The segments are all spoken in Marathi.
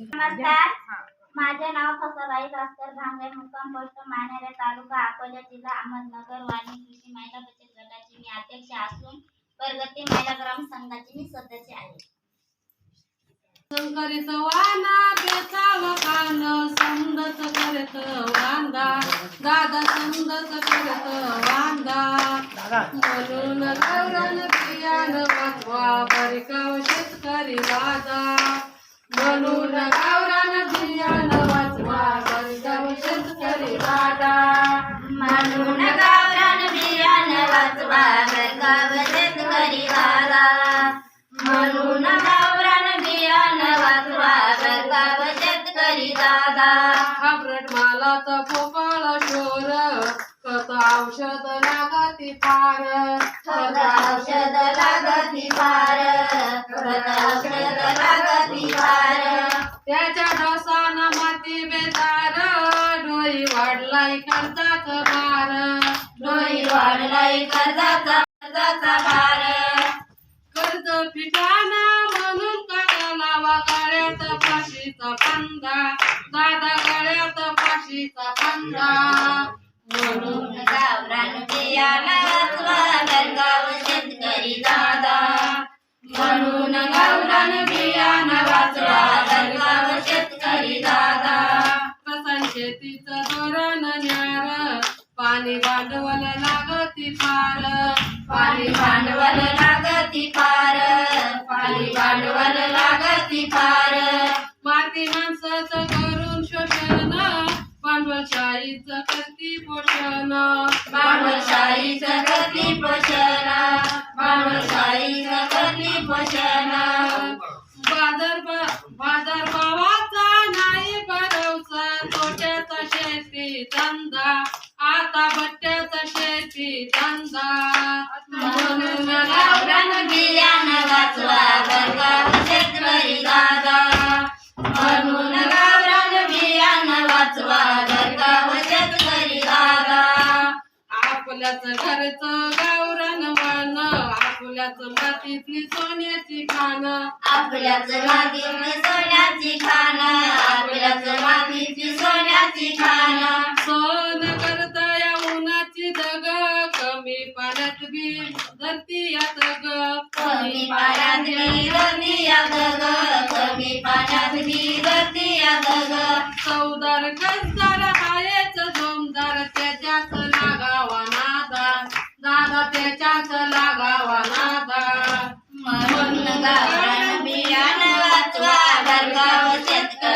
नमस्कार. माझे नाव फसलबाई भास्कर भांगे मुक्काम पोस्ट मानेरे तालुका अकोला जिल्हा अहमदनगर वाणी कृषी महिला बचत गटाची मी अध्यक्ष असून प्रगती महिला ग्राम संघाची मी सदस्य आहे. संकरित वाना बेचाव कान समदच करत वांदा. दादा समदच करत वांदा. म्हणून गौरन बियान वाचवा बरकाव शेतकरी दादा शेतकरी दादा. हाब्रट मालाचा पोकळ शोर कत औषध लागती फार. खत औषध लागती फार खत औषध लागती फार. त्याच्या डोसानं माती बेजार डोई वाढलाय कर्जाच भार. डोई वाढलाय कर्जाचा कर्जाचा पाशीचा फाशीचा दादा गळ्यात पाशीचा फंदा म्हणून गावरान बियाला वाचवा शेतकरी दादा. म्हणून गावरान बियाणं वाचवा बरगाव शेतकरी दादा. कसन शेतीचं धोरण न्यार पाणी भांडवल लागती पार पाणी भांडवल लागती पार पाणी भांडवल लागती पार भांडवलशाहीचं करती पोषण भांडवलशाहीचं करती पोषण भांडवलशाहीचं करती पोषण बाजार बाजार भावाचा नाही भरवसा तोट्याचा शेती धंदा. आता भट्ट्याचा शेती धंदा. म्हणून गावरान बियाणं वाचवा. बरगाव शेतकरी दादा. म्हणून आपल्याच घरचं गावरान वन आपल्याच मातीतली सोन्याची खान. आपल्याच मातीची सोन्याची खान आपल्याच मातीची सोन्याची खान. सोन करता या उन्हाची दग कमी पाण्यात बी धरती यात ग कमी पाण्यात विरती या गग कमी पाण्यात विरती या गग चौदार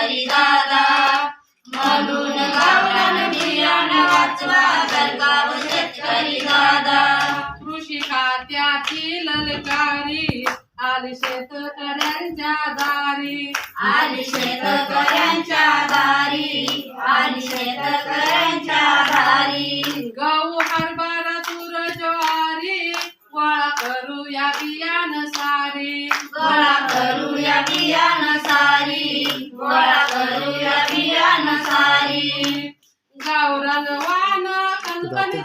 शेतकरी दादा. म्हणून गावरान बियाणं वाचवा बरगाव शेतकरी दादा. कृषी खात्याची ललकारी आली शेतकऱ्यांच्या दारी. आली शेतकऱ्यांच्या दारी आली शेतकऱ्यांच्या दारी. गहू हरभरा तूर ज्वारी गोळा करूया बियाण सारी गोळा करूया बियाणं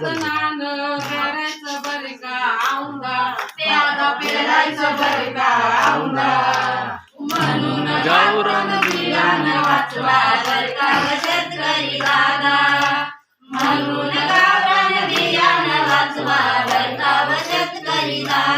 कणकणीत नान पेरायचं बरे का औंदा दादा पेरायचं बरे का औंदा म्हणून गावरान बियाणं वाचवा बरगाव शेतकरी दादा म्हणून गावरान बियाणं वाचवा शेतकरी दादा.